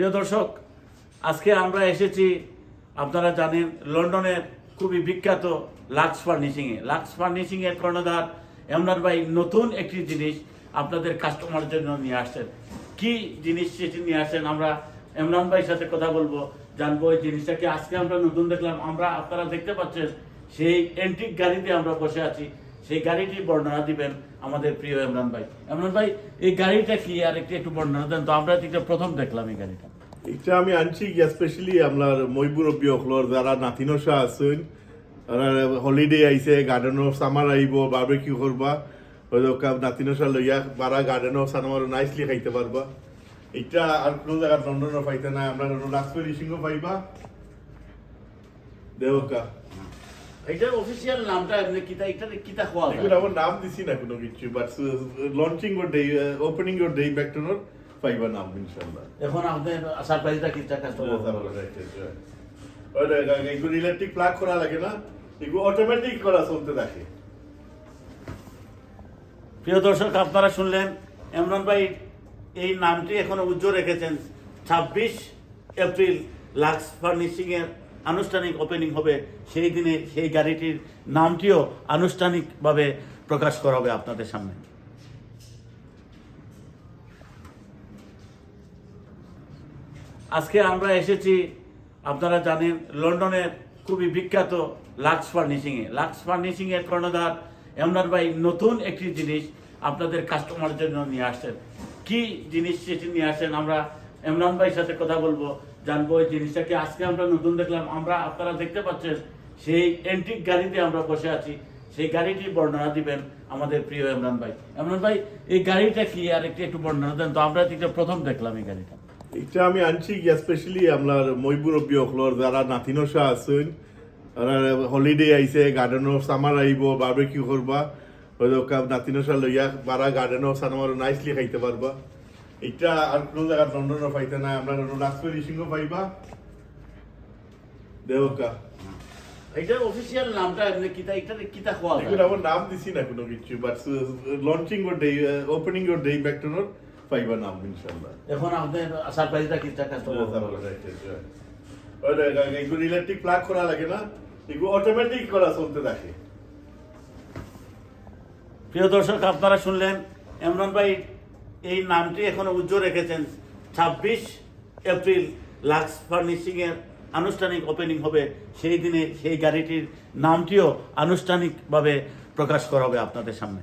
প্রিয় দর্শক, আজকে আমরা এসেছি, আপনারা জানেন লন্ডনের খুবই বিখ্যাত লাক্স ফার্নিশিংয়ে। লাক্স ফার্নিশিংয়ের কর্ণধার এমরান ভাই নতুন একটি জিনিস আপনাদের কাস্টমার জন্য নিয়ে আসছেন। কি জিনিস সেটি নিয়ে আসছেন আমরা এমরান ভাইয়ের সাথে কথা বলব, জানব ওই জিনিসটাকে আজকে আমরা নতুন দেখলাম। আমরা, আপনারা দেখতে পাচ্ছেন, সেই এন্টিক গাড়িতে আমরা বসে আছি। সেই গাড়িটি বর্ণনা দিবেন আমাদের প্রিয় এমরান ভাই। ইমরান ভাই, এই গাড়িটা কি? আর একটু একটু বর্ণনা দেন তো, আমরা প্রথম দেখলাম এই গাড়িটা। এটা আমি আনছি স্পেশালি আপনার মইবুরব্বী অকলর যারা নাতিনসা আছেন। হলিডে আইছে গার্ডেনর সামার আইব বারবেকিউ করবা হয়তো নাতিনসা লইয়া বারা গার্ডেনর সানামার নাইসলি খাইতে পারবা এটা আর কোনো জায়গা লন্ডনও পাইতে না আমরা লাক্সপের ইসিংও পাইবা। দেবকা এটা অফিসিয়াল নামটা এমনি কিতা এটা কিতা খোয়া এগুলো আমার নাম দিছি না কোনো কিছু but launching or day opening or day ব্যাকটনর পাইবা নাম ইনশাআল্লাহ। এখন সারপ্রাইজটা কাস্টমার এগুলো ইলেকট্রিক প্লাগ করা লাগে না? এগুলো অটোমেটিক করা চলতে থাকে। প্রিয় দর্শক আপনারা শুনলেন ইমরান ভাই এই নামটি এখনও উজ্জ্বল রেখেছেন। ছাব্বিশ এপ্রিল লাক্স ফার্নিশিং এর আনুষ্ঠানিক ওপেনিং হবে। সেই দিনে সেই গাড়িটির নামটিও আনুষ্ঠানিকভাবে প্রকাশ করা হবে আপনাদের সামনে। আজকে আমরা এসেছি, আপনারা জানেন, লন্ডনের খুবই বিখ্যাত লাক্স ফার্নিশিংয়ে। লাক্স ফার্নিশিংয়ের কর্ণধার এমরান ভাই নতুন একটি জিনিস আপনাদের কাস্টমারের জন্য নিয়ে আসছেন। কি জিনিস সেটি নিয়ে আসছেন আমরা ইমরান ভাইয়ের সাথে কথা বলব, জানব ওই জিনিসটাকে আজকে আমরা নতুন দেখলাম। আমরা, আপনারা দেখতে পাচ্ছেন, সেই এন্টিক গাড়িতে আমরা বসে আছি। সেই গাড়িটি বর্ণনা দিবেন আমাদের প্রিয় এমরান ভাই। ইমরান ভাই, এই গাড়িটা কি? আর একটু একটু বর্ণনা দেন তো, আমরা প্রথম দেখলাম এই গাড়িটা। এটা আমি আনছি স্পেশালি আপনার মইবুরব্বী অকলর যারা নাতিনসা আছেন। হলিডে আইছে গার্ডেনর সামার আইব বারবেকিউ করবা হয়তো নাতিনসা লইয়া বারা গার্ডেনর সানামার নাইসলি খাইতে পারবা এটা আর কোনো জায়গা লন্ডনও পাইতে না আমরা লাক্সপের ইসিংও পাইবা। দেবকা এটা অফিসিয়াল নামটা এমনি কিতা এটা কিতা খোয়া এগুলো আমার নাম দিছি না কোনো কিছু but launching or day opening or day ব্যাকটনর পাইবা নাম ইনশাআল্লাহ। এখন আমাদের সারপ্রাইজটা কাস্টমার এগুলো ইলেকট্রিক প্লাগ করা লাগে না? এগুলো অটোমেটিক করা চলতে থাকে। প্রিয় দর্শক আপনারা শুনলেন ইমরান ভাই এই নামটি এখনও উজ্জ্বল রেখেছেন। ছাব্বিশ এপ্রিল লাক্স ফার্নিশিং এর আনুষ্ঠানিক ওপেনিং হবে। সেই দিনে সেই গাড়িটির নামটিও আনুষ্ঠানিকভাবে প্রকাশ করা হবে আপনাদের সামনে।